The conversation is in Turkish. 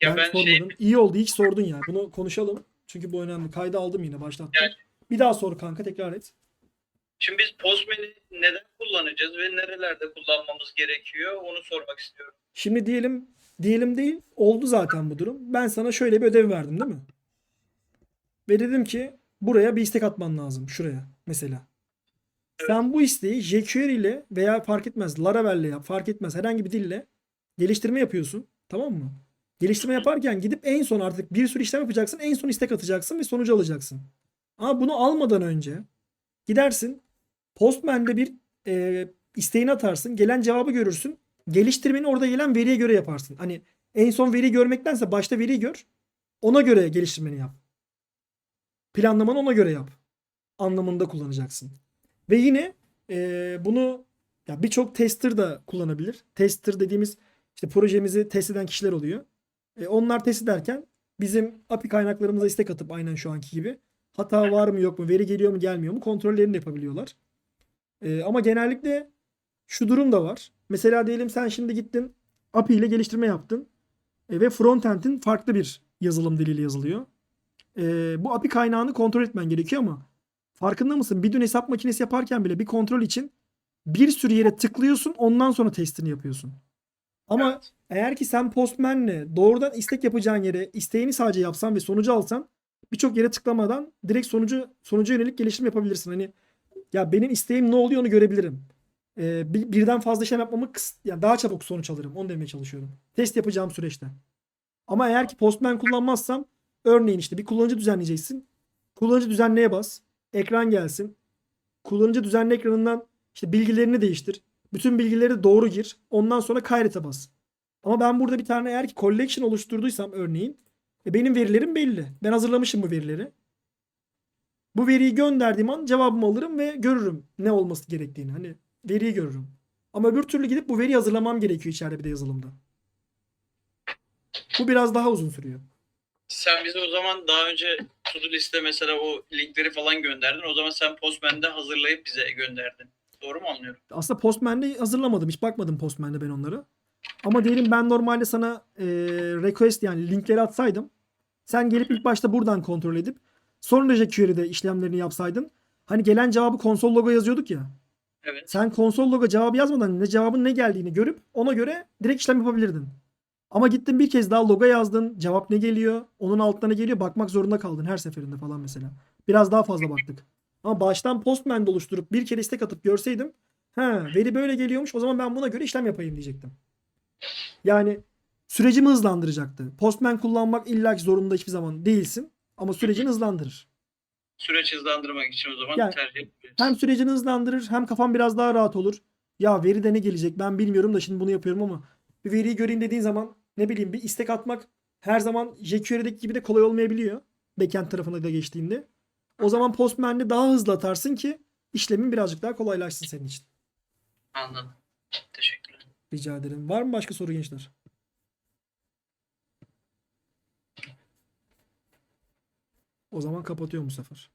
Ya ben, ben sormadım. şey İyi oldu ilk sordun ya. Bunu konuşalım. Çünkü bu önemli. Kayda aldım yine başlattım. Yani- Bir daha sor kanka tekrar et. şimdi biz Postman'i neden kullanacağız ve nerelerde kullanmamız gerekiyor onu sormak istiyorum. Şimdi diyelim diyelim değil oldu zaten bu durum. Ben sana şöyle bir ödev verdim değil mi? Ve dedim ki buraya bir istek atman lazım. Şuraya mesela. Sen bu isteği jQuery ile veya fark etmez Laravel ile yap fark etmez herhangi bir dille geliştirme yapıyorsun. Tamam mı? Geliştirme yaparken gidip en son artık bir sürü işlem yapacaksın. En son istek atacaksın ve sonucu alacaksın. Ama bunu almadan önce gidersin Postman'de bir e, isteğini atarsın. Gelen cevabı görürsün. Geliştirmeni orada gelen veriye göre yaparsın. Hani en son veri görmektense başta veriyi gör. Ona göre geliştirmeni yap. Planlamanı ona göre yap. Anlamında kullanacaksın. Ve yine e, bunu ya birçok tester da kullanabilir. Tester dediğimiz işte projemizi test eden kişiler oluyor. E, onlar test ederken bizim API kaynaklarımıza istek atıp aynen şu anki gibi hata var mı yok mu, veri geliyor mu gelmiyor mu kontrollerini yapabiliyorlar. E, ama genellikle şu durum da var. Mesela diyelim sen şimdi gittin API ile geliştirme yaptın E, ve frontend'in farklı bir yazılım diliyle yazılıyor. E, bu API kaynağını kontrol etmen gerekiyor ama farkında mısın? Bir dün hesap makinesi yaparken bile bir kontrol için bir sürü yere tıklıyorsun ondan sonra testini yapıyorsun. Ama Evet. eğer ki sen Postman'le doğrudan istek yapacağın yere isteğini sadece yapsan ve sonucu alsan birçok yere tıklamadan direkt sonucu sonuca yönelik gelişim yapabilirsin. Hani ya benim isteğim ne oluyor onu görebilirim. Ee, bir- birden fazla işlem yapmamı kıs- yani daha çabuk sonuç alırım. Onu demeye çalışıyorum. Test yapacağım süreçte. Ama eğer ki Postman kullanmazsam örneğin işte bir kullanıcı düzenleyeceksin. Kullanıcı düzenleye bas. Ekran gelsin. Kullanıcı düzenle ekranından işte bilgilerini değiştir. Bütün bilgileri doğru gir. Ondan sonra kaydete bas. Ama ben burada bir tane eğer ki collection oluşturduysam örneğin e, benim verilerim belli. Ben hazırlamışım bu verileri. Bu veriyi gönderdiğim an cevabımı alırım ve görürüm ne olması gerektiğini. Hani veriyi görürüm. Ama öbür türlü gidip bu veriyi hazırlamam gerekiyor içeride bir de yazılımda. Bu biraz daha uzun sürüyor. Sen bize o zaman daha önce to-do liste mesela o linkleri falan gönderdin. O zaman sen Postman'de hazırlayıp bize gönderdin. Doğru mu anlıyorum? Aslında Postman'de hazırlamadım. Hiç bakmadım Postman'de ben onları. Ama diyelim ben normalde sana e, request yani linkleri atsaydım. Sen gelip ilk başta buradan kontrol edip sonra jQuery'de işlemlerini yapsaydın. Hani gelen cevabı konsol logo yazıyorduk ya. Evet. Sen konsol logo cevabı yazmadan ne cevabın ne geldiğini görüp ona göre direkt işlem yapabilirdin. Ama gittin bir kez daha logo yazdın. Cevap ne geliyor? Onun altına ne geliyor? Bakmak zorunda kaldın her seferinde falan mesela. Biraz daha fazla baktık. Ama baştan Postman'da oluşturup bir kere istek atıp görseydim ha veri böyle geliyormuş o zaman ben buna göre işlem yapayım diyecektim. Yani sürecimi hızlandıracaktı. Postman kullanmak illaki zorunda hiçbir zaman değilsin ama sürecini hızlandırır. Süreç hızlandırmak için o zaman Yani- tercih. Hem sürecini hızlandırır hem kafan biraz daha rahat olur. Ya veride ne gelecek ben bilmiyorum da şimdi bunu yapıyorum ama bir veriyi göreyim dediğin zaman ne bileyim bir istek atmak her zaman jQuery'deki gibi de kolay olmayabiliyor. Backend tarafına da geçtiğinde. O zaman Postman'de daha hızlı atarsın ki işlemin birazcık daha kolaylaşsın senin için. Anladım. Teşekkürler. Rica ederim. Var mı başka soru gençler? O zaman kapatıyorum bu sefer.